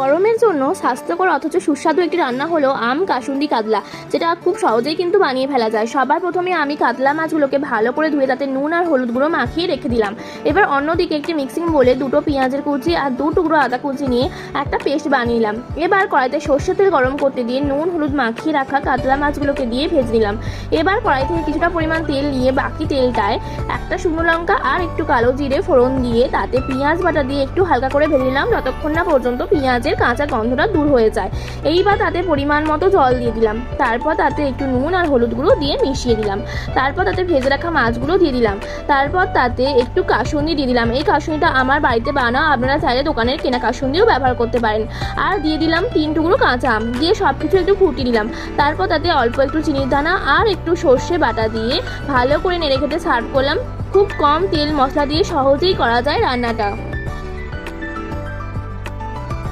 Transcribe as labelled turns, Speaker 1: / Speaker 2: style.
Speaker 1: গরমের জন্য স্বাস্থ্যকর অথচ সুস্বাদু একটি রান্না হলো আম, কাসুন্দি, কাতলা, যেটা খুব সহজেই কিন্তু বানিয়ে ফেলা যায়। সবার প্রথমে আমি কাতলা মাছগুলোকে ভালো করে ধুয়ে তাতে নুন আর হলুদ গুঁড়ো মাখিয়ে রেখে দিলাম। এবার অন্যদিকে একটি মিক্সিং বলে দুটো পেঁয়াজের কুচি আর দু টুকরো আদা কুচি নিয়ে একটা পেস্ট বানিয়ে নিলাম। এবার কড়াইতে সর্ষের তেল গরম করতে দিয়ে নুন, হলুদ মাখিয়ে রাখা কাতলা মাছগুলোকে দিয়ে ভেজে নিলাম। এবার কড়াই থেকে কিছুটা পরিমাণ তেল নিয়ে বাকি তেলটায় একটা শুকনো লঙ্কা আর একটু কালো জিরে ফোড়ন দিয়ে তাতে পেঁয়াজ বাটা দিয়ে একটু হালকা করে ভেজে নিলাম। যতক্ষণ না পর্যন্ত পেঁয়াজের কাঁচা গন্ধটা দূর হয়ে যায়। এইবার তাতে পরিমাণ মতো জল দিয়ে দিলাম। তারপর তাতে একটু নুন আর হলুদ গুঁড়ো দিয়ে মিশিয়ে দিলাম। তারপর তাতে ভেজে রাখা মাছগুলো দিয়ে দিলাম। তারপর তাতে একটু কাসুন্দি দিয়ে দিলাম। এই কাসুন্দিটা আমার বাড়িতে বানা আপনারা চাইলে দোকানের কেনা কাসুন্দিও ব্যবহার করতে পারেন। আর দিয়ে দিলাম তিন টুকরো কাঁচা আম। দিয়ে সব কিছু একটু ফুটিয়ে দিলাম। তারপর তাতে অল্প একটু চিনির দানা আর একটু সর্ষে বাটা দিয়ে ভালো করে নেড়ে খেতে সার্ভ করলাম। খুব কম তেল মশলা দিয়ে সহজেই করা যায় রান্নাটা।